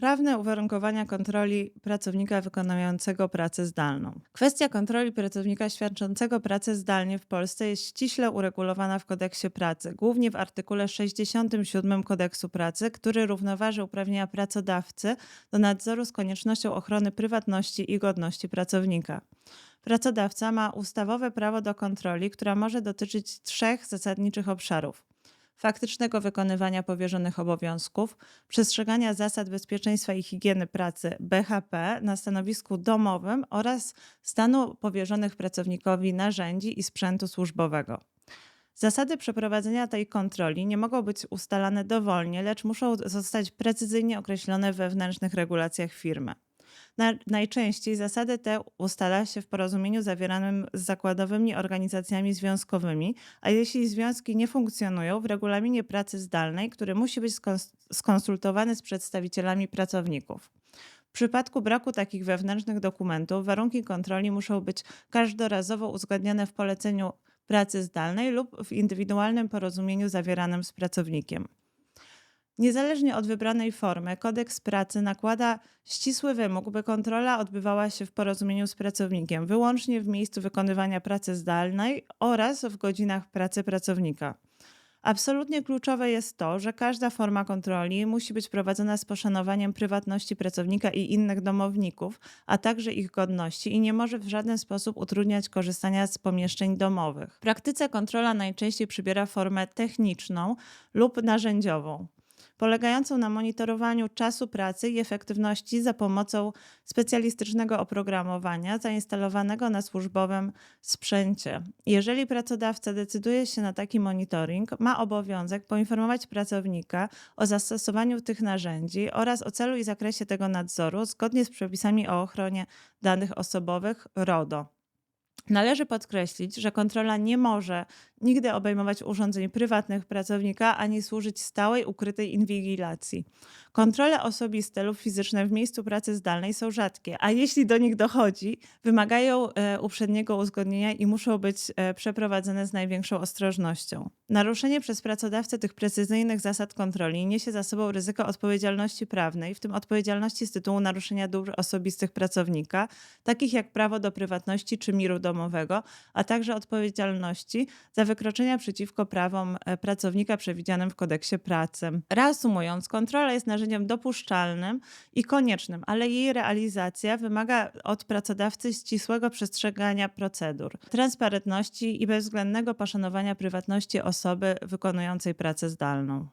Prawne uwarunkowania kontroli pracownika wykonującego pracę zdalną. Kwestia kontroli pracownika świadczącego pracę zdalnie w Polsce jest ściśle uregulowana w kodeksie pracy, głównie w artykule 67 kodeksu pracy, który równoważy uprawnienia pracodawcy do nadzoru z koniecznością ochrony prywatności i godności pracownika. Pracodawca ma ustawowe prawo do kontroli, która może dotyczyć trzech zasadniczych obszarów faktycznego wykonywania powierzonych obowiązków, przestrzegania zasad bezpieczeństwa i higieny pracy BHP na stanowisku domowym oraz stanu powierzonych pracownikowi narzędzi i sprzętu służbowego. Zasady przeprowadzenia tej kontroli nie mogą być ustalane dowolnie, lecz muszą zostać precyzyjnie określone wewnętrznych regulacjach firmy. Na, najczęściej zasady te ustala się w porozumieniu zawieranym z zakładowymi organizacjami związkowymi, a jeśli związki nie funkcjonują, w regulaminie pracy zdalnej, który musi być skons- skonsultowany z przedstawicielami pracowników. W przypadku braku takich wewnętrznych dokumentów, warunki kontroli muszą być każdorazowo uzgadniane w poleceniu pracy zdalnej lub w indywidualnym porozumieniu zawieranym z pracownikiem. Niezależnie od wybranej formy, kodeks pracy nakłada ścisły wymóg, by kontrola odbywała się w porozumieniu z pracownikiem, wyłącznie w miejscu wykonywania pracy zdalnej oraz w godzinach pracy pracownika. Absolutnie kluczowe jest to, że każda forma kontroli musi być prowadzona z poszanowaniem prywatności pracownika i innych domowników, a także ich godności i nie może w żaden sposób utrudniać korzystania z pomieszczeń domowych. W praktyce kontrola najczęściej przybiera formę techniczną lub narzędziową polegającą na monitorowaniu czasu pracy i efektywności za pomocą specjalistycznego oprogramowania zainstalowanego na służbowym sprzęcie. Jeżeli pracodawca decyduje się na taki monitoring, ma obowiązek poinformować pracownika o zastosowaniu tych narzędzi oraz o celu i zakresie tego nadzoru zgodnie z przepisami o ochronie danych osobowych RODO. Należy podkreślić, że kontrola nie może nigdy obejmować urządzeń prywatnych pracownika ani służyć stałej, ukrytej inwigilacji. Kontrole osobiste lub fizyczne w miejscu pracy zdalnej są rzadkie, a jeśli do nich dochodzi, wymagają e, uprzedniego uzgodnienia i muszą być e, przeprowadzone z największą ostrożnością. Naruszenie przez pracodawcę tych precyzyjnych zasad kontroli niesie za sobą ryzyko odpowiedzialności prawnej, w tym odpowiedzialności z tytułu naruszenia dóbr osobistych pracownika, takich jak prawo do prywatności czy miru domowego, a także odpowiedzialności za wykroczenia przeciwko prawom e, pracownika przewidzianym w kodeksie pracy. Reasumując, kontrola jest narzędziem dopuszczalnym i koniecznym, ale jej realizacja wymaga od pracodawcy ścisłego przestrzegania procedur, transparentności i bezwzględnego poszanowania prywatności osoby wykonującej pracę zdalną.